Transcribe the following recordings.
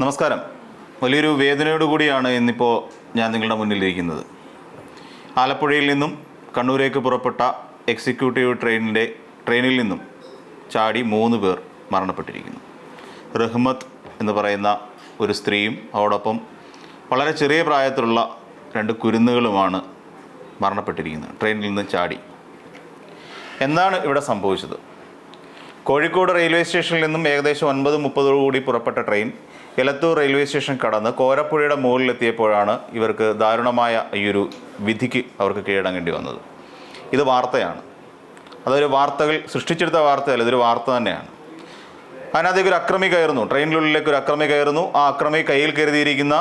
നമസ്കാരം. വലിയൊരു വേദനയോട് കൂടിയാണ് ഇന്നിപ്പോൾ ഞാൻ നിങ്ങളുടെ മുന്നിലിരിക്കുന്നത് ആലപ്പുഴയിൽ നിന്നും കണ്ണൂരേക്ക് പുറപ്പെട്ട എക്സിക്യൂട്ടീവ് ട്രെയിനിന്റെ ട്രെയിനിൽ നിന്നും ചാടി മൂന്ന് പേർ മരണപ്പെട്ടിരിക്കുന്നു. റഹ്മത്ത് എന്ന് പറയുന്ന ഒരു സ്ത്രീയും അതോടൊപ്പം വളരെ ചെറിയ പ്രായത്തിലുള്ള രണ്ട് കുരുന്നുകളുമാണ് മരണപ്പെട്ടിരിക്കുന്നത്. ട്രെയിനിൽ നിന്ന് ചാടി. എന്താണ് ഇവിടെ സംഭവിച്ചത്? കോഴിക്കോട് റെയിൽവേ സ്റ്റേഷനിൽ നിന്നും ഏകദേശം ഒൻപത് മുപ്പതോടുകൂടി പുറപ്പെട്ട ട്രെയിൻ എലത്തൂർ റെയിൽവേ സ്റ്റേഷൻ കടന്ന് കോരപ്പുഴയുടെ മുകളിലെത്തിയപ്പോഴാണ് ഇവർക്ക് ദാരുണമായ ഈ ഒരു വിധിക്ക് അവർക്ക് കീഴടങ്ങേണ്ടി വന്നത്. ഇത് വാർത്തയാണ്. അതൊരു വാർത്തകൾ സൃഷ്ടിച്ചെടുത്ത വാർത്തയല്ല ഇതൊരു വാർത്ത തന്നെയാണ്. അതിനകത്തേക്ക് ഒരു അക്രമി കയറുന്നു. ട്രെയിനിനുള്ളിലേക്ക് ഒരു അക്രമി കയറുന്നു. ആ അക്രമി കയ്യിൽ കരുതിയിരിക്കുന്ന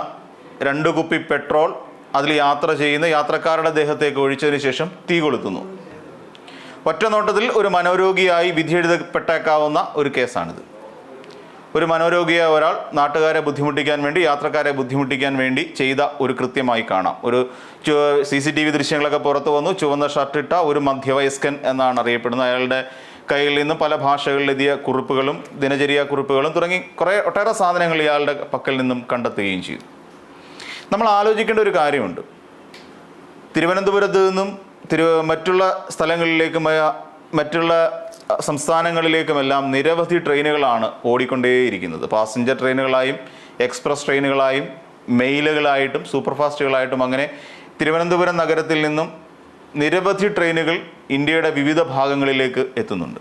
രണ്ട് കുപ്പി പെട്രോൾ അതിൽ യാത്ര ചെയ്യുന്ന യാത്രക്കാരുടെ ദേഹത്തേക്ക് ഒഴിച്ചതിന് ശേഷം തീ കൊളുത്തുന്നു. ഒറ്റ നോട്ടത്തിൽ ഒരു മനോരോഗിയായി വിധിയെഴുതപ്പെട്ടേക്കാവുന്ന ഒരു കേസാണിത്. ഒരു മനോരോഗിയായ ഒരാൾ നാട്ടുകാരെ ബുദ്ധിമുട്ടിക്കാൻ വേണ്ടി യാത്രക്കാരെ ബുദ്ധിമുട്ടിക്കാൻ വേണ്ടി ചെയ്ത ഒരു കൃത്യമായി കാണാം. ഒരു സി സി ടി വി ദൃശ്യങ്ങളൊക്കെ പുറത്തു വന്നു. ചുവന്ന ഷർട്ടിട്ട ഒരു മധ്യവയസ്കൻ എന്നാണ് അറിയപ്പെടുന്നത്. അയാളുടെ കയ്യിൽ നിന്ന് പല ഭാഷകളിലെത്തിയ കുറിപ്പുകളും ദിനചര്യ കുറിപ്പുകളും തുടങ്ങി കുറേ ഒട്ടേറെ സാധനങ്ങൾ ഇയാളുടെ പക്കൽ നിന്നും കണ്ടെത്തുകയും ചെയ്തു. നമ്മൾ ആലോചിക്കേണ്ട ഒരു കാര്യമുണ്ട്. തിരുവനന്തപുരത്ത് നിന്നും തിരു മറ്റുള്ള സ്ഥലങ്ങളിലേക്കും മറ്റുള്ള സംസ്ഥാനങ്ങളിലേക്കുമെല്ലാം നിരവധി ട്രെയിനുകളാണ് ഓടിക്കൊണ്ടേയിരിക്കുന്നത്. പാസഞ്ചർ ട്രെയിനുകളായും എക്സ്പ്രസ് ട്രെയിനുകളായും മെയിലുകളായിട്ടും സൂപ്പർഫാസ്റ്റുകളായിട്ടും അങ്ങനെ തിരുവനന്തപുരം നഗരത്തിൽ നിന്നും നിരവധി ട്രെയിനുകൾ ഇന്ത്യയുടെ വിവിധ ഭാഗങ്ങളിലേക്ക് എത്തുന്നുണ്ട്.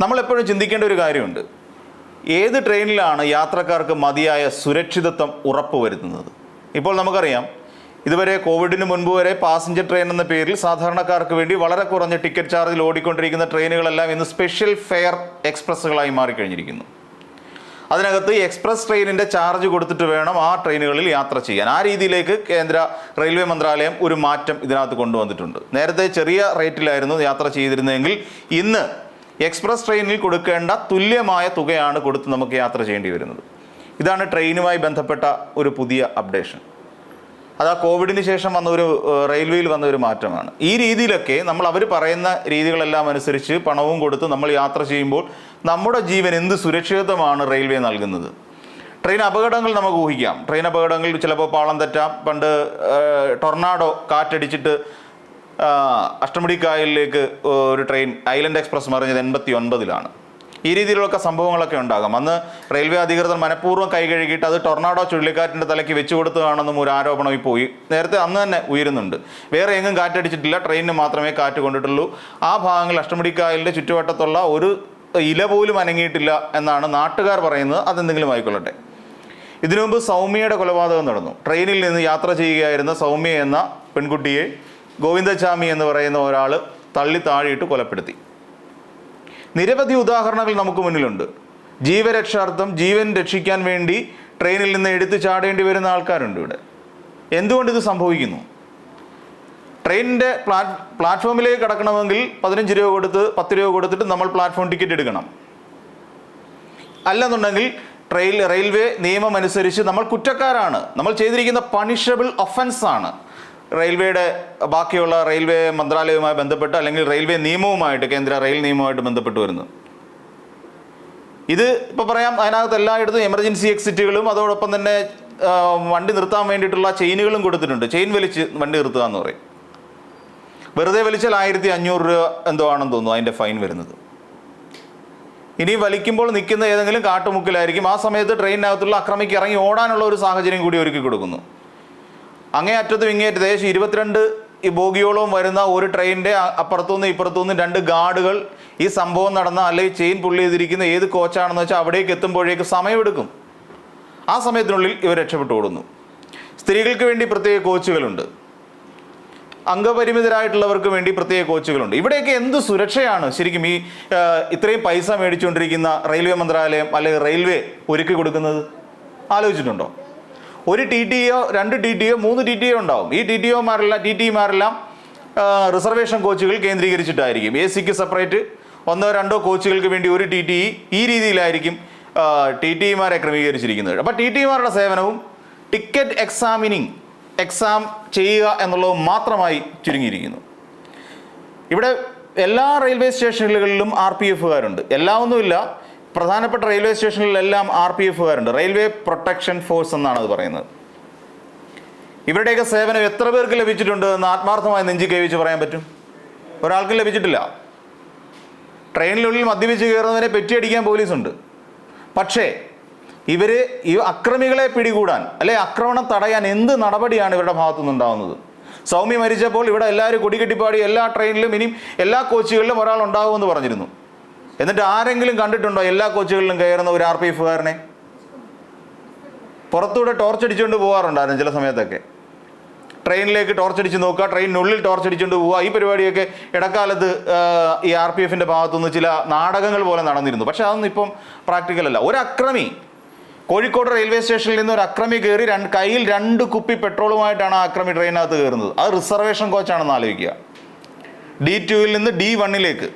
നമ്മളെപ്പോഴും ചിന്തിക്കേണ്ട ഒരു കാര്യമുണ്ട്. ഏത് ട്രെയിനിലാണ് യാത്രക്കാർക്ക് മതിയായ സുരക്ഷിതത്വം ഉറപ്പുവരുത്തുന്നത്? ഇപ്പോൾ നമുക്കറിയാം ഇതുവരെ കോവിഡിന് മുൻപ് വരെ പാസഞ്ചർ ട്രെയിൻ എന്ന പേരിൽ സാധാരണക്കാർക്ക് വേണ്ടി വളരെ കുറഞ്ഞ ടിക്കറ്റ് ചാർജിൽ ഓടിക്കൊണ്ടിരിക്കുന്ന ട്രെയിനുകളെല്ലാം ഇന്ന് സ്പെഷ്യൽ ഫെയർ എക്സ്പ്രസ്സുകളായി മാറിക്കഴിഞ്ഞിരിക്കുന്നു. അതിനകത്ത് എക്സ്പ്രസ് ട്രെയിനിന്റെ ചാർജ് കൊടുത്തിട്ട് വേണം ആ ട്രെയിനുകളിൽ യാത്ര ചെയ്യാൻ. ആ രീതിയിലേക്ക് കേന്ദ്ര റെയിൽവേ മന്ത്രാലയം ഒരു മാറ്റം ഇതിനകത്ത് കൊണ്ടുവന്നിട്ടുണ്ട്. നേരത്തെ ചെറിയ റേറ്റിലായിരുന്നു യാത്ര ചെയ്തിരുന്നതെങ്കിൽ ഇന്ന് എക്സ്പ്രസ് ട്രെയിനിൽ കൊടുക്കേണ്ട തുല്യമായ തുകയാണ് കൊടുത്ത് നമുക്ക് യാത്ര ചെയ്യേണ്ടി വരുന്നത്. ഇതാണ് ട്രെയിനുമായി ബന്ധപ്പെട്ട ഒരു പുതിയ അപ്ഡേഷൻ. അത് ആ കോവിഡിന് ശേഷം വന്ന ഒരു റെയിൽവേയിൽ വന്ന ഒരു മാറ്റമാണ്. ഈ രീതിയിലൊക്കെ നമ്മൾ അവർ പറയുന്ന രീതികളെല്ലാം അനുസരിച്ച് പണവും കൊടുത്ത് നമ്മൾ യാത്ര ചെയ്യുമ്പോൾ നമ്മുടെ ജീവൻ എന്ത് സുരക്ഷിതമാണ് റെയിൽവേ നൽകുന്നത്? ട്രെയിൻ അപകടങ്ങൾ നമുക്ക് ഊഹിക്കാം. ട്രെയിൻ അപകടങ്ങൾ ചിലപ്പോൾ പാളം തെറ്റാം. പണ്ട് ടൊർണാഡോ കാറ്റടിച്ചിട്ട് അഷ്ടമുടിക്കായലിലേക്ക് ഒരു ട്രെയിൻ ഐലൻഡ് എക്സ്പ്രസ് മറിഞ്ഞത് എൺപത്തി ഒൻപതിലാണ് ഈ രീതിയിലുള്ള സംഭവങ്ങളൊക്കെ ഉണ്ടാകാം. അന്ന് റെയിൽവേ അധികൃതർ മനഃപൂർവം കൈ കഴുകിയിട്ട് അത് ടൊർണാഡോ ചുഴലിക്കാറ്റിന്റെ തലയ്ക്ക് വെച്ചു കൊടുത്തതാണെന്നും ഒരു ആരോപണം ഇപ്പോൾ നേരത്തെ അന്ന് തന്നെ ഉയരുന്നുണ്ട്. വേറെ എങ്ങും കാറ്റടിച്ചിട്ടില്ല. ട്രെയിനിന് മാത്രമേ കാറ്റ് കൊണ്ടിട്ടുള്ളൂ. ആ ഭാഗങ്ങളിൽ അഷ്ടമുടിക്കായലിന്റെ ചുറ്റുവട്ടത്തുള്ള ഒരു ഇല പോലും അനങ്ങിയിട്ടില്ല എന്നാണ് നാട്ടുകാർ പറയുന്നത്. അതെന്തെങ്കിലും ആയിക്കൊള്ളട്ടെ. ഇതിനു മുമ്പ് സൗമ്യയുടെ കൊലപാതകം നടന്നു. ട്രെയിനിൽ നിന്ന് യാത്ര ചെയ്യുകയായിരുന്ന സൗമ്യ എന്ന പെൺകുട്ടിയെ ഗോവിന്ദചാമി എന്ന് പറയുന്ന ഒരാൾ തള്ളി താഴെയിട്ട് കൊലപ്പെടുത്തി. നിരവധി ഉദാഹരണങ്ങൾ നമുക്ക് മുന്നിലുണ്ട്. ജീവരക്ഷാർത്ഥം ജീവൻ രക്ഷിക്കാൻ വേണ്ടി ട്രെയിനിൽ നിന്ന് എടുത്തു ചാടേണ്ടി വരുന്ന ആൾക്കാരുണ്ട് ഇവിടെ. എന്തുകൊണ്ട് ഇത് സംഭവിക്കുന്നു? ട്രെയിനിന്റെ പ്ലാറ്റ് പ്ലാറ്റ്ഫോമിലേക്ക് കടക്കണമെങ്കിൽ പതിനഞ്ച് രൂപ കൊടുത്ത് പത്ത് രൂപ കൊടുത്തിട്ട് നമ്മൾ പ്ലാറ്റ്ഫോം ടിക്കറ്റ് എടുക്കണം. അല്ലെന്നുണ്ടെങ്കിൽ ട്രെയിൽ റെയിൽവേ നിയമം അനുസരിച്ച് നമ്മൾ കുറ്റക്കാരാണ്. നമ്മൾ ചെയ്തിരിക്കുന്ന പണിഷബിൾ ഒഫൻസ് ആണ് റെയിൽവേയുടെ ബാക്കിയുള്ള റെയിൽവേ മന്ത്രാലയവുമായി ബന്ധപ്പെട്ട് അല്ലെങ്കിൽ റെയിൽവേ നിയമവുമായിട്ട് കേന്ദ്ര റെയിൽ നിയമവുമായിട്ട് ബന്ധപ്പെട്ട് വരുന്നത് ഇത് ഇപ്പോൾ പറയാം അതിനകത്ത് എല്ലായിടത്തും എമർജൻസി എക്സിറ്റുകളും അതോടൊപ്പം തന്നെ വണ്ടി നിർത്താൻ വേണ്ടിയിട്ടുള്ള ചെയിനുകളും കൊടുത്തിട്ടുണ്ട്. ചെയിൻ വലിച്ച് വണ്ടി നിർത്തുക എന്ന് പറയും. വെറുതെ വലിച്ചാൽ ആയിരത്തി അഞ്ഞൂറ് രൂപ എന്തോ ആണെന്ന് തോന്നുന്നു അതിന്റെ ഫൈൻ വരുന്നത്. ഇനി വലിക്കുമ്പോൾ നിൽക്കുന്ന ഏതെങ്കിലും കാട്ടുമുക്കിലായിരിക്കും. ആ സമയത്ത് ട്രെയിനിനകത്തുള്ള അക്രമിക്ക് ഇറങ്ങി ഓടാനുള്ള ഒരു സാഹചര്യം കൂടി ഒരുക്കി കൊടുക്കുന്നു. അങ്ങേ അറ്റത്തും ഇങ്ങേ അറ്റത്തും ഏകദേശം ഇരുപത്തിരണ്ട് ഈ ബോഗിയോളവും വരുന്ന ഒരു ട്രെയിനിന്റെ അപ്പുറത്തുനിന്ന് ഇപ്പുറത്തുനിന്ന് രണ്ട് ഗാർഡുകൾ ഈ സംഭവം നടന്ന അല്ലെങ്കിൽ ചെയിൻ പുള്ളി ചെയ്തിരിക്കുന്ന ഏത് കോച്ചാണെന്ന് വെച്ചാൽ അവിടേക്ക് എത്തുമ്പോഴേക്ക് സമയമെടുക്കും. ആ സമയത്തിനുള്ളിൽ ഇവർ രക്ഷപ്പെട്ടു ഓടുന്നു. സ്ത്രീകൾക്ക് വേണ്ടി പ്രത്യേക കോച്ചുകളുണ്ട്. അംഗപരിമിതരായിട്ടുള്ളവർക്ക് വേണ്ടി പ്രത്യേക കോച്ചുകളുണ്ട്. ഇവിടെയൊക്കെ എന്ത് സുരക്ഷയാണ്? ശരിക്കും ഈ ഇത്രയും പൈസ മേടിച്ചുകൊണ്ടിരിക്കുന്ന റെയിൽവേ മന്ത്രാലയം അല്ലെങ്കിൽ റെയിൽവേ ഒരുക്കി കൊടുക്കുന്നത്? ആലോചിച്ചിട്ടുണ്ടോ? ഒരു ടി ടി ഒ രണ്ട് ടി ടി ഒ മൂന്ന് ടി ടി ഒ ഉണ്ടാവും. ഈ ടി ടി ഒമാരെല്ലാം ടി ടിമാരെല്ലാം റിസർവേഷൻ കോച്ചുകൾ കേന്ദ്രീകരിച്ചിട്ടായിരിക്കും. എ സിക്ക് സെപ്പറേറ്റ് ഒന്നോ രണ്ടോ കോച്ചുകൾക്ക് വേണ്ടി ഒരു ടി ടി ഈ രീതിയിലായിരിക്കും ടി ടിമാരെ ക്രമീകരിച്ചിരിക്കുന്നത്. അപ്പോൾ ടി ടിമാരുടെ സേവനവും ടിക്കറ്റ് എക്സാമിനിങ് എക്സാം ചെയ്യുക എന്നുള്ളത് മാത്രമായി ചുരുങ്ങിയിരിക്കുന്നു. ഇവിടെ എല്ലാ റെയിൽവേ സ്റ്റേഷനുകളിലും ആർ പി എഫുകാരുണ്ട്. എല്ലാ ഒന്നുമില്ല പ്രധാനപ്പെട്ട റെയിൽവേ സ്റ്റേഷനിലെല്ലാം ആർ പി എഫുകാരുണ്ട്. റെയിൽവേ പ്രൊട്ടക്ഷൻ ഫോഴ്സ് എന്നാണ് അത് പറയുന്നത്. ഇവരുടെയൊക്കെ സേവനം എത്ര പേർക്ക് ലഭിച്ചിട്ടുണ്ട് എന്ന് ആത്മാർത്ഥമായി നെഞ്ചി കൈവച്ച് പറയാൻ പറ്റും? ഒരാൾക്കും ലഭിച്ചിട്ടില്ല. ട്രെയിനിനുള്ളിൽ മദ്യപിച്ച് കയറുന്നതിനെ പെറ്റിയടിക്കാൻ പോലീസുണ്ട്. പക്ഷേ ഇവർ ഈ അക്രമികളെ പിടികൂടാൻ അല്ലെ ആക്രമണം തടയാൻ എന്ത് നടപടിയാണ് ഇവരുടെ ഭാഗത്തു നിന്നുണ്ടാവുന്നത് സൗമ്യ മരിച്ചപ്പോൾ ഇവിടെ എല്ലാവരും കൊടികെട്ടിപ്പാടി എല്ലാ ട്രെയിനിലും ഇനിയും എല്ലാ കോച്ചുകളിലും ഒരാൾ ഉണ്ടാകുമെന്ന് പറഞ്ഞിരുന്നു. എന്നിട്ട് ആരെങ്കിലും കണ്ടിട്ടുണ്ടോ എല്ലാ കോച്ചുകളിലും കയറുന്ന ഒരു ആർ പി എഫുകാരനെ പുറത്തൂടെ ടോർച്ച് അടിച്ചുകൊണ്ട് പോകാറുണ്ടായിരുന്നു ചില സമയത്തൊക്കെ. ട്രെയിനിലേക്ക് ടോർച്ച് അടിച്ച് നോക്കുക ട്രെയിനിനുള്ളിൽ ടോർച്ച് അടിച്ചുകൊണ്ട് പോവുക. ഈ പരിപാടിയൊക്കെ ഇടക്കാലത്ത് ഈ ആർ പി എഫിന്റെ ഭാഗത്തുനിന്ന് ചില നാടകങ്ങൾ പോലെ നടന്നിരുന്നു. പക്ഷേ അതൊന്നും ഇപ്പം പ്രാക്ടിക്കൽ അല്ല. ഒരു അക്രമി കോഴിക്കോട് റെയിൽവേ സ്റ്റേഷനിൽ നിന്ന് ഒരു അക്രമി കയറി രണ്ട് കയ്യിൽ രണ്ട് കുപ്പി പെട്രോളുമായിട്ടാണ് ആ അക്രമി ട്രെയിനകത്ത് കയറുന്നത്. അത് റിസർവേഷൻ കോച്ചാണെന്ന് ആലോചിക്കുക. ഡി ടുവിൽ നിന്ന് ഡി വണ്ണിലേക്ക്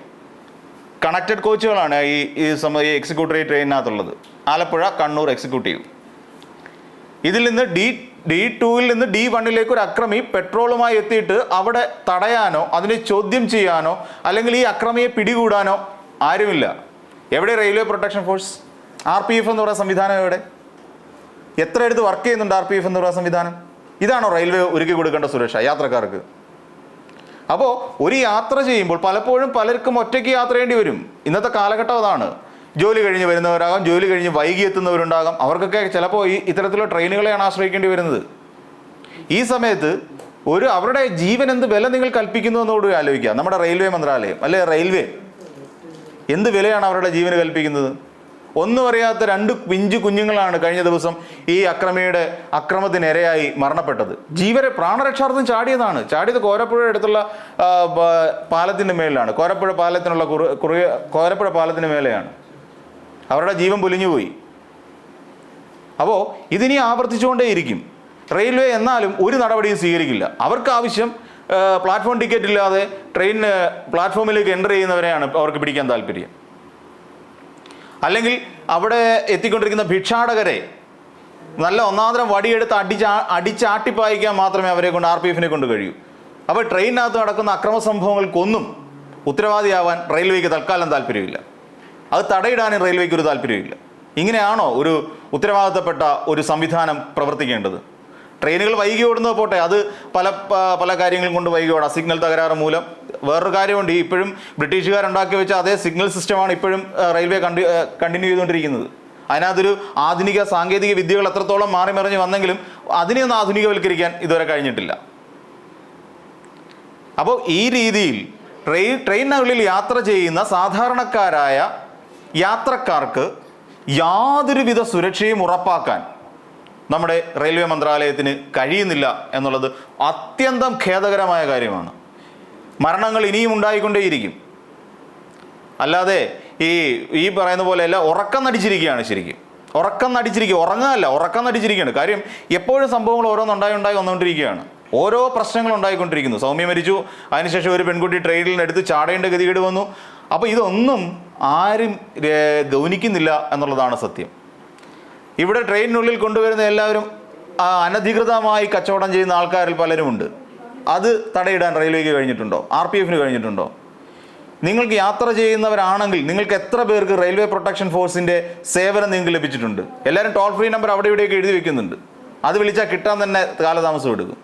കണക്റ്റഡ് കോച്ചുകളാണ് ഈ ഈ സമ ഈ എക്സിക്യൂട്ടീവ് ട്രെയിനിനകത്തുള്ളത്. ആലപ്പുഴ കണ്ണൂർ എക്സിക്യൂട്ടീവ്. ഇതിൽ നിന്ന് ഡി ഡി ടുവിൽ നിന്ന് ഡി വണ്ണിലേക്ക് ഒരു അക്രമി പെട്രോളുമായി എത്തിയിട്ട് അവിടെ തടയാനോ അതിനെ ചോദ്യം ചെയ്യാനോ അല്ലെങ്കിൽ ഈ അക്രമിയെ പിടികൂടാനോ ആരുമില്ല. എവിടെ railway protection force? R P F എന്ന് പറയുന്ന സംവിധാനം എവിടെ? എത്ര എടുത്ത് വർക്ക് ചെയ്യുന്നുണ്ട് ആർ പി എഫ് എന്ന് പറയുന്ന സംവിധാനം? ഇതാണോ റെയിൽവേ ഒരുക്കി കൊടുക്കേണ്ട സുരക്ഷ യാത്രക്കാർക്ക്? അപ്പോൾ ഒരു യാത്ര ചെയ്യുമ്പോൾ പലപ്പോഴും പലർക്കും ഒറ്റയ്ക്ക് യാത്ര ചെയ്യേണ്ടി വരും. ഇന്നത്തെ കാലഘട്ടം അതാണ്. ജോലി കഴിഞ്ഞ് വരുന്നവരാകാം ജോലി കഴിഞ്ഞ് വൈകി എത്തുന്നവരുണ്ടാകാം. അവർക്കൊക്കെ ചിലപ്പോൾ ഈ ഇത്തരത്തിലുള്ള ട്രെയിനുകളെയാണ് ആശ്രയിക്കേണ്ടി വരുന്നത്. ഈ സമയത്ത് ഒരു അവരുടെ ജീവൻ എന്ത് വില നിങ്ങൾ കൽപ്പിക്കുന്നു എന്നോട് ആലോചിക്കുക. നമ്മുടെ റെയിൽവേ മന്ത്രാലയം അല്ലെ? റെയിൽവേ. എന്ത് വിലയാണ് അവരുടെ ജീവന് കൽപ്പിക്കുന്നത്? ഒന്നും അറിയാത്ത രണ്ട് പിഞ്ചു കുഞ്ഞുങ്ങളാണ് കഴിഞ്ഞ ദിവസം ഈ അക്രമിയുടെ അക്രമത്തിനിരയായി മരണപ്പെട്ടത്. ജീവരെ പ്രാണരക്ഷാർത്ഥം ചാടിയതാണ്. ചാടിയത് കോരപ്പുഴ അടുത്തുള്ള പാലത്തിന്റെ മേലാണ് കോരപ്പുഴ പാലത്തിനുള്ള കുറു- കുറുയ കോരപ്പുഴ പാലത്തിന് മേലെയാണ്. അവരുടെ ജീവൻ പൊലിഞ്ഞുപോയി അപ്പോൾ ഇതിനി ആവർത്തിച്ചുകൊണ്ടേയിരിക്കും. റെയിൽവേ എന്നാലും ഒരു നടപടിയും സ്വീകരിക്കില്ല. അവർക്ക് ആവശ്യം പ്ലാറ്റ്ഫോം ടിക്കറ്റ് ഇല്ലാതെ ട്രെയിനിന് പ്ലാറ്റ്ഫോമിലേക്ക് എന്റർ ചെയ്യുന്നവരെയാണ് അവർക്ക് പിടിക്കാൻ താല്പര്യം. അല്ലെങ്കിൽ അവിടെ എത്തിക്കൊണ്ടിരിക്കുന്ന ഭിക്ഷാടകരെ നല്ല ഒന്നാന്തരം വടിയെടുത്ത് അടിച്ച് അടിച്ചാട്ടിപ്പായിക്കാൻ മാത്രമേ അവരെ കൊണ്ട് ആർ പി എഫിനെ കൊണ്ട് കഴിയൂ. അപ്പോൾ ട്രെയിനിനകത്ത് നടക്കുന്ന അക്രമ സംഭവങ്ങൾക്കൊന്നും ഉത്തരവാദിയാവാൻ റെയിൽവേക്ക് തൽക്കാലം താല്പര്യമില്ല അത് തടയിടാനും റെയിൽവേക്ക് ഒരു താല്പര്യമില്ല ഇങ്ങനെയാണോ ഒരു ഉത്തരവാദിത്തപ്പെട്ട ഒരു സംവിധാനം പ്രവർത്തിക്കേണ്ടത്? ട്രെയിനുകൾ വൈകി ഓടുന്നത് പോട്ടെ അത് പല പല കാര്യങ്ങളും കൊണ്ട് വൈകി ഓടാം. സിഗ്നൽ തകരാറ് മൂലം വേറൊരു കാര്യമുണ്ട്. ഇപ്പോഴും ബ്രിട്ടീഷുകാരുണ്ടാക്കി വെച്ച അതേ സിഗ്നൽ സിസ്റ്റമാണ് ഇപ്പോഴും റെയിൽവേ കണ്ടി കണ്ടിന്യൂ ചെയ്തുകൊണ്ടിരിക്കുന്നത്. അതിനകത്തൊരു ആധുനിക സാങ്കേതിക വിദ്യകൾ എത്രത്തോളം മാറി മറിഞ്ഞ് വന്നെങ്കിലും അതിനെ ഒന്ന് ആധുനികവൽക്കരിക്കാൻ ഇതുവരെ കഴിഞ്ഞിട്ടില്ല. അപ്പോൾ ഈ രീതിയിൽ ട്രെയിൻ ട്രെയിനുകളിൽ യാത്ര ചെയ്യുന്ന സാധാരണക്കാരായ യാത്രക്കാർക്ക് യാതൊരുവിധ സുരക്ഷയും ഉറപ്പാക്കാൻ നമ്മുടെ റെയിൽവേ മന്ത്രാലയത്തിന് കഴിയുന്നില്ല എന്നുള്ളത് അത്യന്തം ഖേദകരമായ കാര്യമാണ്. മരണങ്ങൾ ഇനിയും ഉണ്ടായിക്കൊണ്ടേയിരിക്കും. അല്ലാതെ ഈ ഈ പറയുന്ന പോലെ അല്ല ഉറക്കം നടിച്ചിരിക്കുകയാണ് ശരിക്കും. ഉറക്കം നടിച്ചിരിക്കുക ഉറങ്ങാനല്ല ഉറക്കം നടിച്ചിരിക്കുകയാണ്. കാര്യം എപ്പോഴും സംഭവങ്ങൾ ഓരോന്നുണ്ടായി ഉണ്ടായി വന്നുകൊണ്ടിരിക്കുകയാണ്. ഓരോ പ്രശ്നങ്ങൾ ഉണ്ടായിക്കൊണ്ടിരിക്കുന്നു. സൗമ്യ മരിച്ചു അതിനുശേഷം ഒരു പെൺകുട്ടി ട്രെയിനിൽ എടുത്ത് ചാടേണ്ട ഗതികേട് വന്നു. അപ്പോൾ ഇതൊന്നും ആരും ഗൗനിക്കുന്നില്ല എന്നുള്ളതാണ് സത്യം. ഇവിടെ ട്രെയിനിനുള്ളിൽ കൊണ്ടുവരുന്ന എല്ലാവരും അനധികൃതമായി കച്ചവടം ചെയ്യുന്ന ആൾക്കാരിൽ പലരുമുണ്ട്. അത് തടയിടാൻ റെയിൽവേക്ക് കഴിഞ്ഞിട്ടുണ്ടോ? ആർ പി എഫിന് കഴിഞ്ഞിട്ടുണ്ടോ? നിങ്ങൾക്ക് യാത്ര ചെയ്യുന്നവരാണെങ്കിൽ നിങ്ങൾക്ക് എത്ര പേർക്ക് റെയിൽവേ പ്രൊട്ടക്ഷൻ ഫോഴ്സിന്റെ സേവനം നിങ്ങൾക്ക് ലഭിച്ചിട്ടുണ്ട്? എല്ലാവരും ടോൾ ഫ്രീ നമ്പർ അവിടെ ഇവിടെയൊക്കെ എഴുതി വെക്കുന്നുണ്ട്. അത് വിളിച്ചാൽ കിട്ടാൻ തന്നെ കാലതാമസം എടുക്കും.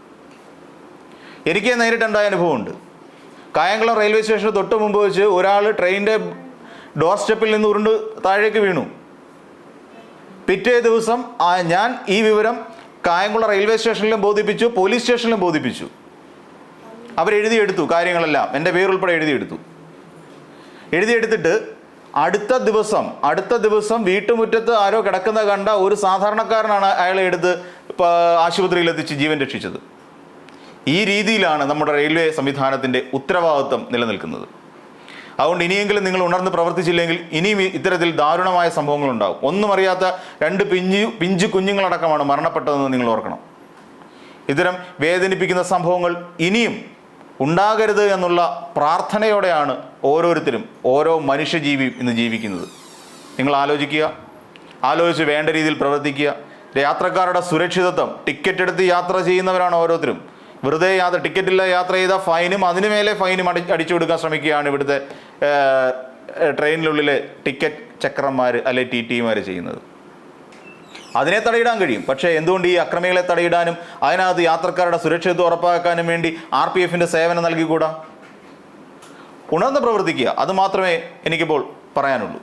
എനിക്ക് നേരിട്ടുണ്ടായ അനുഭവമുണ്ട്. കായംകുളം റെയിൽവേ സ്റ്റേഷന് തൊട്ട് മുമ്പ് വെച്ച് ഒരാൾ ട്രെയിനിന്റെ ഡോർ സ്റ്റെപ്പിൽ നിന്ന് ഉരുണ്ട് താഴേക്ക് വീണു. പിറ്റേ ദിവസം ഞാൻ ഈ വിവരം കായംകുളം റെയിൽവേ സ്റ്റേഷനിലും ബോധിപ്പിച്ചു പോലീസ് സ്റ്റേഷനിലും ബോധിപ്പിച്ചു. അവരെഴുതിയെടുത്തു കാര്യങ്ങളെല്ലാം. എന്റെ പേരുൾപ്പെടെ എഴുതിയെടുത്തു. എഴുതിയെടുത്തിട്ട് അടുത്ത ദിവസം അടുത്ത ദിവസം വീട്ടുമുറ്റത്ത് ആരോ കിടക്കുന്ന കണ്ട ഒരു സാധാരണക്കാരനാണ് അയാളെ എടുത്ത് ആശുപത്രിയിലെത്തിച്ച് ജീവൻ രക്ഷിച്ചത്. ഈ രീതിയിലാണ് നമ്മുടെ റെയിൽവേ സംവിധാനത്തിന്റെ ഉത്തരവാദിത്വം നിലനിൽക്കുന്നത്. അതുകൊണ്ട് ഇനിയെങ്കിലും നിങ്ങൾ ഉണർന്ന് പ്രവർത്തിച്ചില്ലെങ്കിൽ ഇനിയും ഇത്തരത്തിൽ ദാരുണമായ സംഭവങ്ങൾ ഉണ്ടാകും ഒന്നും അറിയാത്ത രണ്ട് പിഞ്ചു പിഞ്ചു കുഞ്ഞുങ്ങളടക്കമാണ് മരണപ്പെട്ടതെന്ന് നിങ്ങൾ ഓർക്കണം. ഇത്തരം വേദനിപ്പിക്കുന്ന സംഭവങ്ങൾ ഇനിയും ഉണ്ടാകരുത് എന്നുള്ള പ്രാർത്ഥനയോടെയാണ് ഓരോരുത്തരും ഓരോ മനുഷ്യജീവിയും ഇന്ന് ജീവിക്കുന്നത്. നിങ്ങൾ ആലോചിക്കുക ആലോചിച്ച് വേണ്ട രീതിയിൽ പ്രവർത്തിക്കുക. യാത്രക്കാരുടെ സുരക്ഷിതത്വം ടിക്കറ്റ് എടുത്ത് യാത്ര ചെയ്യുന്നവരാണ് ഓരോരുത്തരും. വെറുതെ യാത്ര ടിക്കറ്റില്ല യാത്ര ചെയ്ത ഫൈനും അതിനു മേലെ ഫൈനും അടി അടിച്ചു കൊടുക്കാൻ ശ്രമിക്കുകയാണ് ഇവിടുത്തെ ട്രെയിനിനുള്ളിലെ ടിക്കറ്റ് ചക്രന്മാർ അല്ലെ ടി ടിമാർ ചെയ്യുന്നത്. അതിനെ തടയിടാൻ കഴിയും. പക്ഷേ എന്തുകൊണ്ട് ഈ അക്രമികളെ തടയിടാനും അതിനകത്ത് യാത്രക്കാരുടെ സുരക്ഷിതത്വം ഉറപ്പാക്കാനും വേണ്ടി ആർ പി എഫിന്റെ സേവനം നൽകിക്കൂടാ? ഉണർന്ന് പ്രവർത്തിക്കുക. അത് മാത്രമേ എനിക്കിപ്പോൾ പറയാനുള്ളൂ.